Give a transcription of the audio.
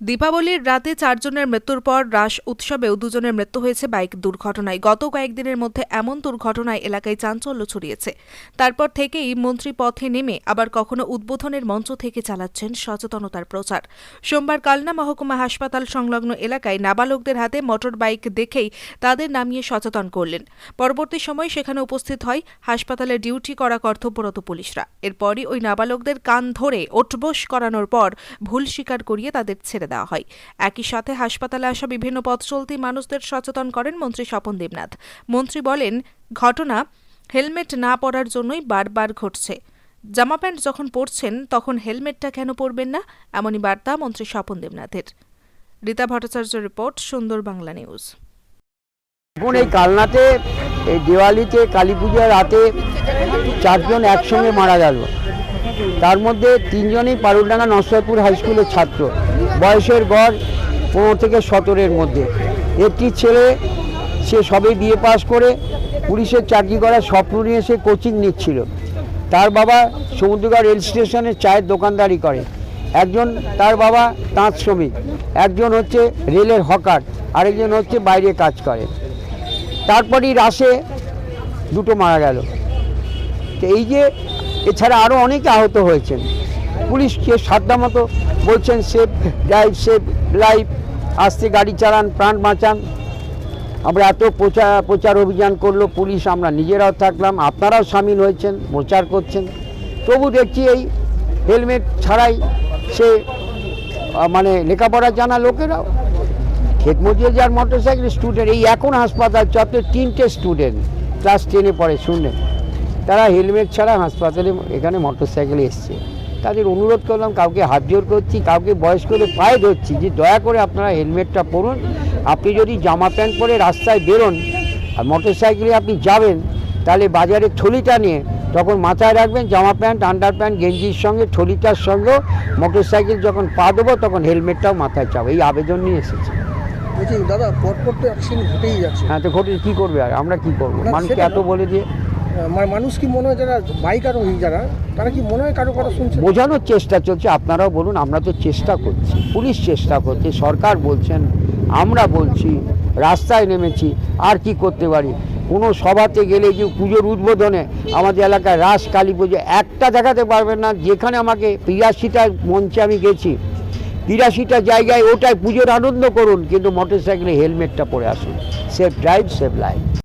দীপাবলির রাতে চারজনের মৃত্যুর পর রাস উৎসবেও দুজনের মৃত্যু হয়েছে বাইক দুর্ঘটনায়। গত কয়েকদিনের মধ্যে এমন দুর্ঘটনায় এলাকায় চাঞ্চল্য ছড়িয়েছে। তারপর থেকেই মন্ত্রী পথে নেমে আবার কখনো উদ্বোধনের মঞ্চ থেকে চালাচ্ছেন সচেতনতার প্রচার। সোমবার কালনা মহকুমা হাসপাতাল সংলগ্ন এলাকায় নাবালকদের হাতে মোটর বাইক দেখেই তাদের নামিয়ে সচেতন করলেন। পরবর্তী সময় সেখানে উপস্থিত হয় হাসপাতালে ডিউটি করা কর্তব্যরত পুলিশরা। এরপরই ওই নাবালকদের কান ধরে ওঠবোস করানোর পর ভুল স্বীকার করিয়ে তাদের ছেড়ে দেওয়া হয়। একই সাথে হাসপাতালে আসা বিভিন্ন পথ চলতি মানুষদের সচেতন করেন মন্ত্রী স্বপন দেবনাথ। মন্ত্রী বলেন, ঘটনা হেলমেট না পরার জন্যই বারবার ঘটছে। জামা প্যান্ট যখন পরছেন, তখন হেলমেটটা কেন পরবেন না? এমনই বার্তা মন্ত্রী Swapan দেবনাথের। Rita Bhattacharya report, Sundar Bangla news. এখন এই কালনাতে, এই দিওয়ালিতে, কালী পূজার রাতে চারজন একসঙ্গে মারা গেল। তার মধ্যে তিনজনই পারুলডাঙ্গা নসরপুর হাই স্কুলের ছাত্র। বয়সের গড় পনেরো থেকে সতেরোর মধ্যে। একটি ছেলে, সে সবে বিয়ে পাশ করে, পুলিশের চাকরি করার স্বপ্ন নিয়ে সে কোচিং নিচ্ছিল। তার বাবা সমুদ্রগড় রেল স্টেশনে চায়ের দোকানদারি করে। একজন তার বাবা তাঁত শ্রমিক, একজন হচ্ছে রেলের হকার, আরেকজন হচ্ছে বাইরে কাজ করে। তারপরই রাসে দুটো মারা গেল। তো এই যে, এছাড়া আরও অনেকে আহত হয়েছেন। পুলিশকে সাধ্যমতো বলছেন সেফ ড্রাইভ সেফ লাইফ, আস্তে গাড়ি চালান, প্রাণ বাঁচান। আমরা এত প্রচার প্রচার অভিযান করল, পুলিশ, আমরা নিজেরাও থাকলাম, আপনারাও সামিল হয়েছেন, প্রচার করছেন। তবু দেখছি এই হেলমেট ছাড়াই সে মানে লেখাপড়া জানা লোকেরাও। মজুর যার মোটর সাইকেল স্টুডেন্ট, এই এখন হাসপাতাল চত্বরে তিনটে স্টুডেন্ট, ক্লাস টেনে পড়ে, শুনলেন? তারা হেলমেট ছাড়া হাসপাতালে, এখানে মোটর সাইকেলে এসছে। তাদের অনুরোধ করলাম কাউকে হাত জোর করছি কাউকে বয়স করে পায়ে ধরছি। যে দয়া করে আপনারা হেলমেটটা পরুন। আপনি যদি জামা প্যান্ট পরে রাস্তায় বেরোন আর মোটর সাইকেলে আপনি যাবেন তাহলে বাজারে থলিটা নিয়ে তখন মাথায় রাখবেন জামা প্যান্ট আন্ডার প্যান্ট গেঞ্জির সঙ্গে থলিটার সঙ্গেও মোটর সাইকেল যখন পা দেবো তখন হেলমেটটাও মাথায় চাবো এই আবেদন নিয়ে এসেছি। দাদা পরপর তো অ্যাক্সিডেন্ট ঘটেই যাচ্ছে। হ্যাঁ তো ঘটে কী করবে আর? আমরা কী করব? মানুষকে এত বলে দিয়ে মানুষ কি মনে হয় যারা বাইক আরোহী যারা, তারা কি মনে হয় কারও কথা শুনছে? বোঝানোর চেষ্টা চলছে, আপনারাও বলুন, আমরা তো চেষ্টা করছি, পুলিশ চেষ্টা করছে, সরকার বলছেন, আমরা বলছি, রাস্তায় নেমেছি, আর কি করতে পারি? কোনো সভাতে গেলে যে পুজোর উদ্বোধনে আমাদের এলাকায় রাস, কালী পুজো, একটা দেখাতে পারবেন না, যেখানে আমাকে তিরাশিটা মঞ্চে আমি গেছি। তিরাশিটা জায়গায় ওটাই পুজোর আনন্দ করুন, কিন্তু মোটর সাইকেলে হেলমেটটা পরে আসুন। Safe drive safe life